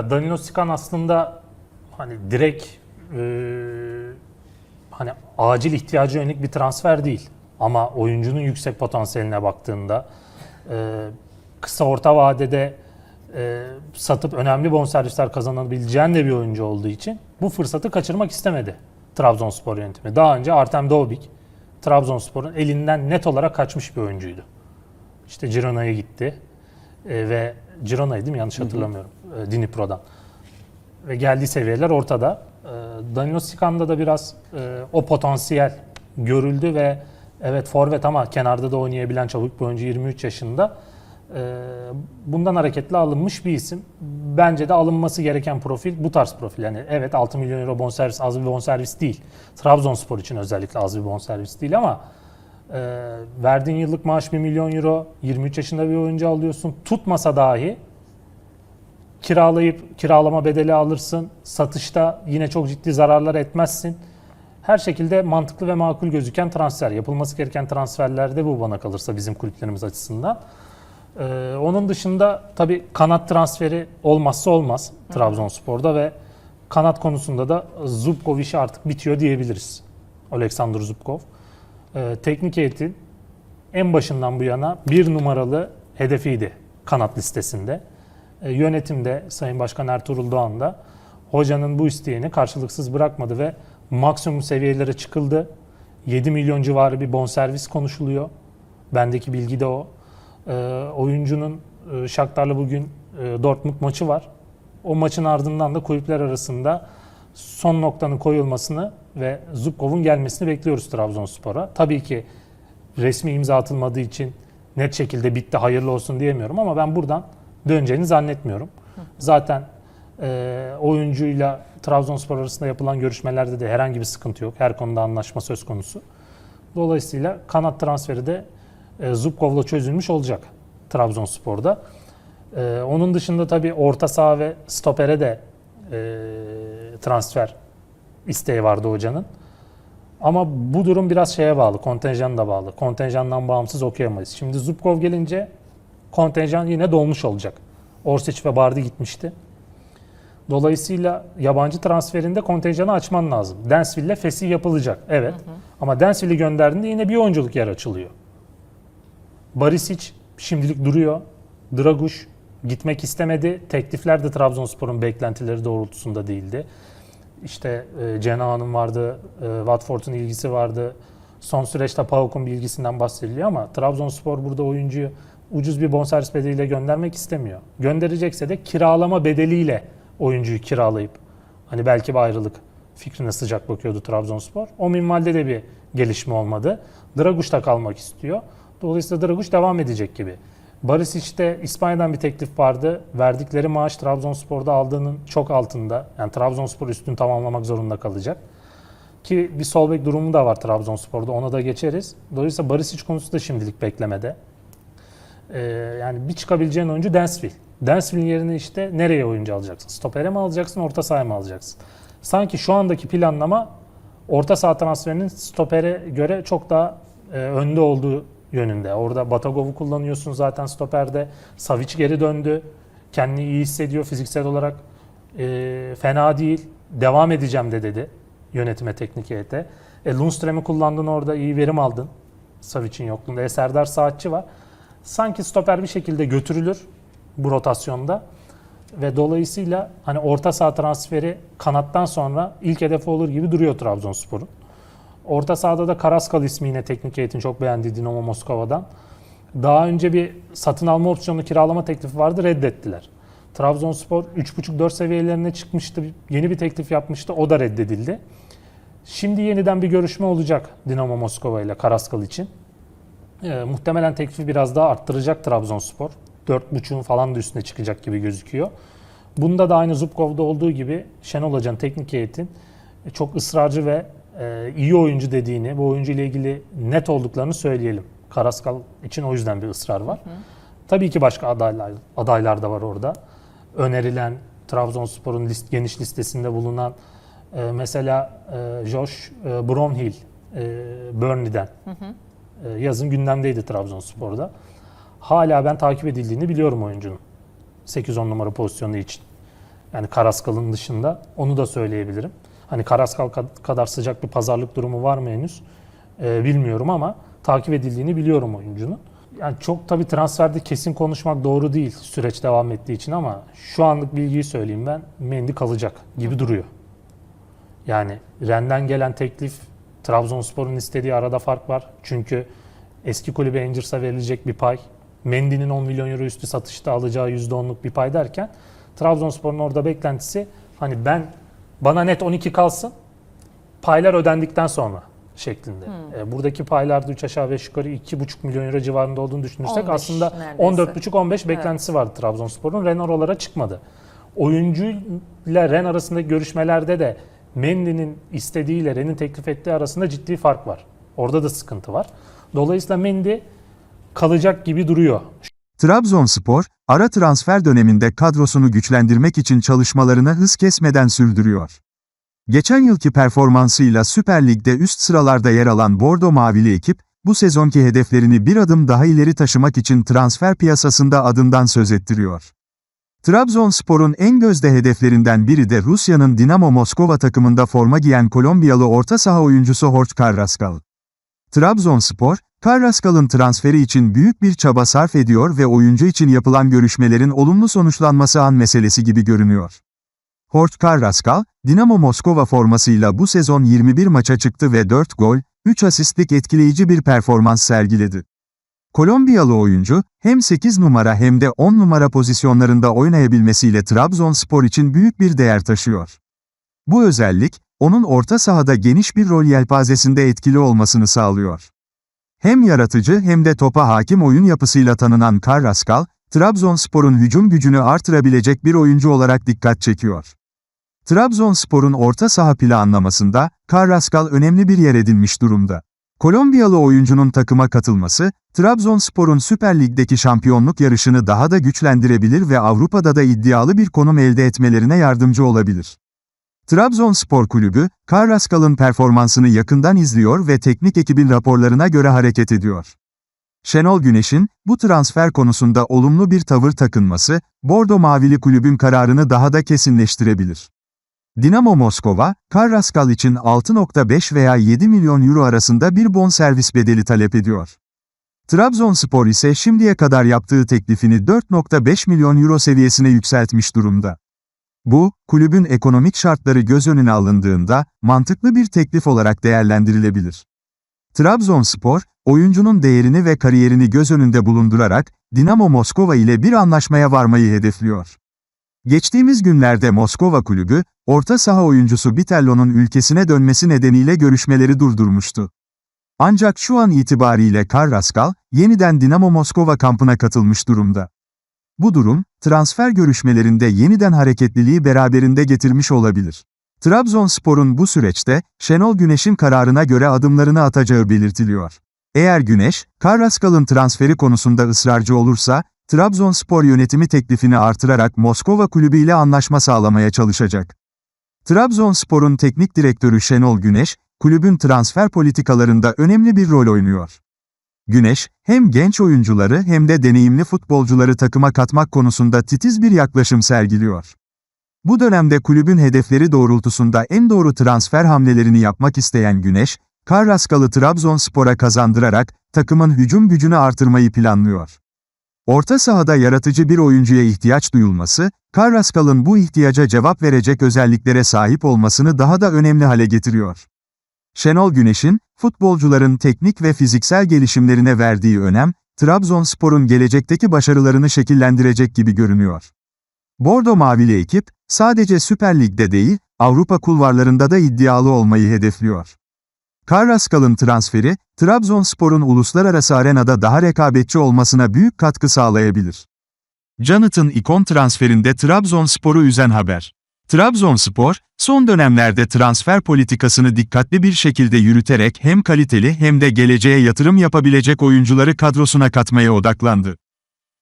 Ya Danilo Sikan aslında hani direkt e, hani acil ihtiyacı yönelik bir transfer değil. Ama oyuncunun yüksek potansiyeline baktığında e, kısa orta vadede e, satıp önemli bonservisler kazanabileceğin de bir oyuncu olduğu için bu fırsatı kaçırmak istemedi Trabzonspor yönetimi. Daha önce Artem Dovbik Trabzonspor'un elinden net olarak kaçmış bir oyuncuydu. İşte Girona'ya gitti E, ve Girona'yı değil mi yanlış hatırlamıyorum e, Dnipro'dan. Ve geldiği seviyeler ortada. E, Danilo Sikan'da da biraz e, o potansiyel görüldü ve evet forvet ama kenarda da oynayabilen çabuk bir oyuncu 23 yaşında. E, bundan hareketle alınmış bir isim. Bence de alınması gereken profil bu tarz profil. Yani evet 6 milyon euro bonservis az bir bonservis değil. Trabzonspor için özellikle az bir bonservis değil ama e, verdiğin yıllık maaş 1 milyon euro, 23 yaşında bir oyuncu alıyorsun. Tutmasa dahi kiralayıp kiralama bedeli alırsın. Satışta yine çok ciddi zararlar etmezsin. Her şekilde mantıklı ve makul gözüken transfer. Yapılması gereken transferlerde bu bana kalırsa bizim kulüplerimiz açısından. Ee, onun dışında tabii kanat transferi olmazsa olmaz Trabzonspor'da ve kanat konusunda da Zubkov işi artık bitiyor diyebiliriz. Oleksandr Zubkov. Ee, teknik heyetin en başından bu yana bir numaralı hedefiydi kanat listesinde. E, yönetimde Sayın Başkan Ertuğrul Doğan da hocanın bu isteğini karşılıksız bırakmadı ve maksimum seviyelere çıkıldı. 7 milyon civarı bir bonservis konuşuluyor. Bendeki bilgi de o. E, oyuncunun e, Shakhtar'la bugün e, Dortmund maçı var. O maçın ardından da kulüpler arasında son noktanın koyulmasını ve Zubkov'un gelmesini bekliyoruz Trabzonspor'a. Tabii ki resmi imza atılmadığı için net şekilde bitti hayırlı olsun diyemiyorum ama ben buradan döneceğini zannetmiyorum. Zaten e, oyuncuyla Trabzonspor arasında yapılan görüşmelerde de herhangi bir sıkıntı yok. Her konuda anlaşma söz konusu. Dolayısıyla kanat transferi de e, Zubkov'la çözülmüş olacak Trabzonspor'da. E, onun dışında tabii orta saha ve stopere de e, transfer isteği vardı hocanın. Ama bu durum biraz şeye bağlı, kontenjan da bağlı. Kontenjandan bağımsız okuyamayız. Şimdi Zubkov gelince kontenjan yine dolmuş olacak. Orsic ve Bardi gitmişti. Dolayısıyla yabancı transferinde kontenjanı açman lazım. Dansville fesih yapılacak. Evet. Ama Dansville'i gönderdiğinde yine bir oyunculuk yer açılıyor. Barisic şimdilik duruyor. Draguş gitmek istemedi. Teklifler de Trabzonspor'un beklentileri doğrultusunda değildi. İşte e, Cenaha'nın vardı, e, Watford'un ilgisi vardı. Son süreçte Pauk'un bilgisinden bahsediliyor ama Trabzonspor burada oyuncuyu ucuz bir bonservis bedeliyle göndermek istemiyor. Gönderecekse de kiralama bedeliyle oyuncuyu kiralayıp hani belki bir ayrılık fikrine sıcak bakıyordu Trabzonspor. O minvalde de bir gelişme olmadı. Draguş da kalmak istiyor. Dolayısıyla Draguş devam edecek gibi. Barisic'te İspanya'dan bir teklif vardı. Verdikleri maaş Trabzonspor'da aldığının çok altında. Yani Trabzonspor üstün tamamlamak zorunda kalacak. Ki bir sol bek durumu da var Trabzonspor'da. Ona da geçeriz. Dolayısıyla Barisic konusu da şimdilik beklemede. Ee, yani bir çıkabileceğin oyuncu Dansville. Dansville'in yerine işte nereye oyuncu alacaksın? Stopere mi alacaksın, orta sahaya mı alacaksın? Sanki şu andaki planlama orta saha transferinin stopere göre çok daha e, önde olduğu yönünde. Orada Batagov'u kullanıyorsun zaten stoperde. Savic geri döndü. Kendini iyi hissediyor fiziksel olarak. E, fena değil. Devam edeceğim de dedi yönetime, teknik heyete. E, Lundström'ü kullandın orada iyi verim aldın. Savic'in yokluğunda. E, Serdar Saatçi var. Sanki stoper bir şekilde götürülür bu rotasyonda. Ve dolayısıyla hani orta saha transferi kanattan sonra ilk hedefi olur gibi duruyor Trabzonspor'un. Orta sahada da Karaskal ismi yine teknik heyetin çok beğendiği Dinamo Moskova'dan. Daha önce bir satın alma opsiyonu kiralama teklifi vardı reddettiler. Trabzonspor 3.5-4 seviyelerine çıkmıştı. Yeni bir teklif yapmıştı. O da reddedildi. Şimdi yeniden bir görüşme olacak Dinamo Moskova ile Karaskal için. Ee, muhtemelen teklifi biraz daha arttıracak Trabzonspor. 4.5'un falan da üstüne çıkacak gibi gözüküyor. Bunda da aynı Zubkov'da olduğu gibi Şenol Hoca'nın teknik heyetin çok ısrarcı ve e, iyi oyuncu dediğini, bu oyuncu ile ilgili net olduklarını söyleyelim. Karaskal için o yüzden bir ısrar var. Tabii ki başka adaylar adaylar da var orada. Önerilen Trabzonspor'un list, geniş listesinde bulunan e, mesela e, Josh e, Bromhill e, Burnley'den e, yazın gündemdeydi Trabzonspor'da. Hala ben takip edildiğini biliyorum oyuncunun. 8-10 numara pozisyonu için. Yani Karaskal'ın dışında onu da söyleyebilirim. Hani Karaskal kad- kadar sıcak bir pazarlık durumu var mı henüz Ee, bilmiyorum ama takip edildiğini biliyorum oyuncunun. Yani çok tabii transferde kesin konuşmak doğru değil süreç devam ettiği için ama şu anlık bilgiyi söyleyeyim ben Mendy kalacak gibi duruyor. Yani Ren'den gelen teklif Trabzonspor'un istediği arada fark var. Çünkü eski kulübe Rangers'a verilecek bir pay. Mendy'nin 10 milyon euro üstü satışta alacağı %10'luk bir pay derken Trabzonspor'un orada beklentisi hani ben bana net 12 kalsın paylar ödendikten sonra şeklinde. E, buradaki paylarda 3 aşağı 5 yukarı 2,5 milyon euro civarında olduğunu düşünürsek 15 aslında neredeyse. 14,5-15 beklentisi vardı Trabzonspor'un. Ren oralara çıkmadı. Oyuncuyla Ren arasındaki görüşmelerde de Mendy'nin istediğiyle Ren'in teklif ettiği arasında ciddi fark var. Orada da sıkıntı var. Dolayısıyla Mendy kalacak gibi duruyor. Trabzonspor, ara transfer döneminde kadrosunu güçlendirmek için çalışmalarını hız kesmeden sürdürüyor. Geçen yılki performansıyla Süper Lig'de üst sıralarda yer alan Bordo Mavili ekip, bu sezonki hedeflerini bir adım daha ileri taşımak için transfer piyasasında adından söz ettiriyor. Trabzonspor'un en gözde hedeflerinden biri de Rusya'nın Dinamo Moskova takımında forma giyen Kolombiyalı orta saha oyuncusu Hort Carrascal. Trabzonspor, Carrascal'ın transferi için büyük bir çaba sarf ediyor ve oyuncu için yapılan görüşmelerin olumlu sonuçlanması an meselesi gibi görünüyor. Hort Carrascal, Dinamo Moskova formasıyla bu sezon 21 maça çıktı ve 4 gol, 3 asistlik etkileyici bir performans sergiledi. Kolombiyalı oyuncu, hem 8 numara hem de 10 numara pozisyonlarında oynayabilmesiyle Trabzonspor için büyük bir değer taşıyor. Bu özellik, onun orta sahada geniş bir rol yelpazesinde etkili olmasını sağlıyor. Hem yaratıcı hem de topa hakim oyun yapısıyla tanınan Carrascal, Trabzonspor'un hücum gücünü artırabilecek bir oyuncu olarak dikkat çekiyor. Trabzonspor'un orta saha planlamasında, Carrascal önemli bir yer edinmiş durumda. Kolombiyalı oyuncunun takıma katılması, Trabzonspor'un Süper Lig'deki şampiyonluk yarışını daha da güçlendirebilir ve Avrupa'da da iddialı bir konum elde etmelerine yardımcı olabilir. Trabzonspor Kulübü, Carrascal'ın performansını yakından izliyor ve teknik ekibin raporlarına göre hareket ediyor. Şenol Güneş'in, bu transfer konusunda olumlu bir tavır takınması, Bordo Mavili kulübün kararını daha da kesinleştirebilir. Dinamo Moskova, Carrascal için 6.5 veya 7 milyon euro arasında bir bonservis bedeli talep ediyor. Trabzonspor ise şimdiye kadar yaptığı teklifini 4.5 milyon euro seviyesine yükseltmiş durumda. Bu, kulübün ekonomik şartları göz önüne alındığında, mantıklı bir teklif olarak değerlendirilebilir. Trabzonspor, oyuncunun değerini ve kariyerini göz önünde bulundurarak, Dinamo Moskova ile bir anlaşmaya varmayı hedefliyor. Geçtiğimiz günlerde Moskova kulübü, orta saha oyuncusu Bitello'nun ülkesine dönmesi nedeniyle görüşmeleri durdurmuştu. Ancak şu an itibariyle Carrascal, yeniden Dinamo Moskova kampına katılmış durumda. Bu durum, transfer görüşmelerinde yeniden hareketliliği beraberinde getirmiş olabilir. Trabzonspor'un bu süreçte, Şenol Güneş'in kararına göre adımlarını atacağı belirtiliyor. Eğer Güneş, Carrascal'ın transferi konusunda ısrarcı olursa, Trabzonspor yönetimi teklifini artırarak Moskova kulübüyle anlaşma sağlamaya çalışacak. Trabzonspor'un teknik direktörü Şenol Güneş, kulübün transfer politikalarında önemli bir rol oynuyor. Güneş, hem genç oyuncuları hem de deneyimli futbolcuları takıma katmak konusunda titiz bir yaklaşım sergiliyor. Bu dönemde kulübün hedefleri doğrultusunda en doğru transfer hamlelerini yapmak isteyen Güneş, Carrascal'ı Trabzonspor'a kazandırarak takımın hücum gücünü artırmayı planlıyor. Orta sahada yaratıcı bir oyuncuya ihtiyaç duyulması, Carrascal'ın bu ihtiyaca cevap verecek özelliklere sahip olmasını daha da önemli hale getiriyor. Şenol Güneş'in, futbolcuların teknik ve fiziksel gelişimlerine verdiği önem, Trabzonspor'un gelecekteki başarılarını şekillendirecek gibi görünüyor. Bordo Mavili ekip, sadece Süper Lig'de değil, Avrupa kulvarlarında da iddialı olmayı hedefliyor. Carrascal'ın transferi, Trabzonspor'un uluslararası arenada daha rekabetçi olmasına büyük katkı sağlayabilir. Jonathan İkon transferinde Trabzonspor'u üzen haber. Trabzonspor, son dönemlerde transfer politikasını dikkatli bir şekilde yürüterek hem kaliteli hem de geleceğe yatırım yapabilecek oyuncuları kadrosuna katmaya odaklandı.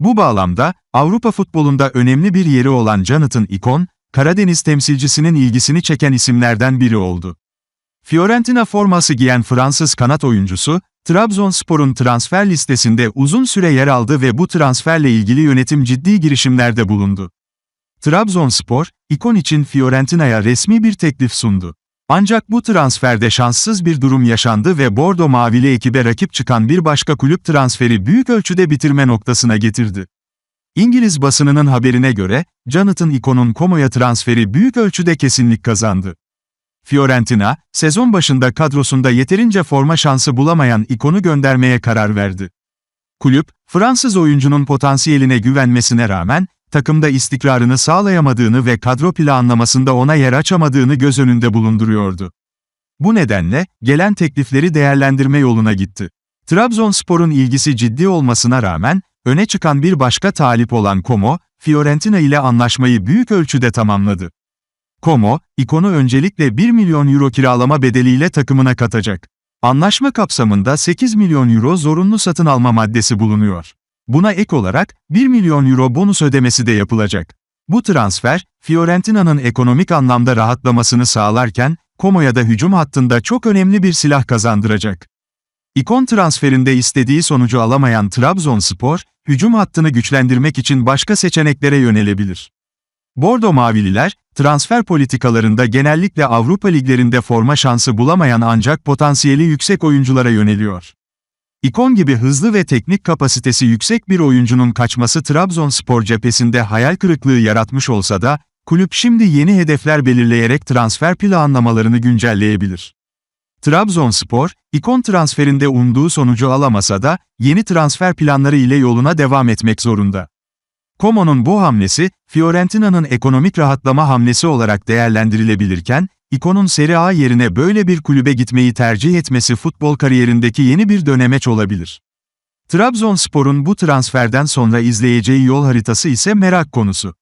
Bu bağlamda, Avrupa futbolunda önemli bir yeri olan Jonathan İkon, Karadeniz temsilcisinin ilgisini çeken isimlerden biri oldu. Fiorentina forması giyen Fransız kanat oyuncusu, Trabzonspor'un transfer listesinde uzun süre yer aldı ve bu transferle ilgili yönetim ciddi girişimlerde bulundu. Trabzonspor, ikon için Fiorentina'ya resmi bir teklif sundu. Ancak bu transferde şanssız bir durum yaşandı ve Bordo Mavili ekibe rakip çıkan bir başka kulüp transferi büyük ölçüde bitirme noktasına getirdi. İngiliz basınının haberine göre, Jonathan Icon'un Como'ya transferi büyük ölçüde kesinlik kazandı. Fiorentina, sezon başında kadrosunda yeterince forma şansı bulamayan Icon'u göndermeye karar verdi. Kulüp, Fransız oyuncunun potansiyeline güvenmesine rağmen, takımda istikrarını sağlayamadığını ve kadro planlamasında ona yer açamadığını göz önünde bulunduruyordu. Bu nedenle, gelen teklifleri değerlendirme yoluna gitti. Trabzonspor'un ilgisi ciddi olmasına rağmen, öne çıkan bir başka talip olan Como, Fiorentina ile anlaşmayı büyük ölçüde tamamladı. Como, ikonu öncelikle 1 milyon euro kiralama bedeliyle takımına katacak. Anlaşma kapsamında 8 milyon euro zorunlu satın alma maddesi bulunuyor. Buna ek olarak 1 milyon euro bonus ödemesi de yapılacak. Bu transfer, Fiorentina'nın ekonomik anlamda rahatlamasını sağlarken, Como'ya da hücum hattında çok önemli bir silah kazandıracak. İkon transferinde istediği sonucu alamayan Trabzonspor, hücum hattını güçlendirmek için başka seçeneklere yönelebilir. Bordo Mavililer, transfer politikalarında genellikle Avrupa liglerinde forma şansı bulamayan ancak potansiyeli yüksek oyunculara yöneliyor. İkon gibi hızlı ve teknik kapasitesi yüksek bir oyuncunun kaçması Trabzonspor cephesinde hayal kırıklığı yaratmış olsa da, kulüp şimdi yeni hedefler belirleyerek transfer planlamalarını güncelleyebilir. Trabzonspor, ikon transferinde umduğu sonucu alamasa da, yeni transfer planları ile yoluna devam etmek zorunda. Como'nun bu hamlesi, Fiorentina'nın ekonomik rahatlama hamlesi olarak değerlendirilebilirken, ikonun Serie A yerine böyle bir kulübe gitmeyi tercih etmesi futbol kariyerindeki yeni bir dönemeç olabilir. Trabzonspor'un bu transferden sonra izleyeceği yol haritası ise merak konusu.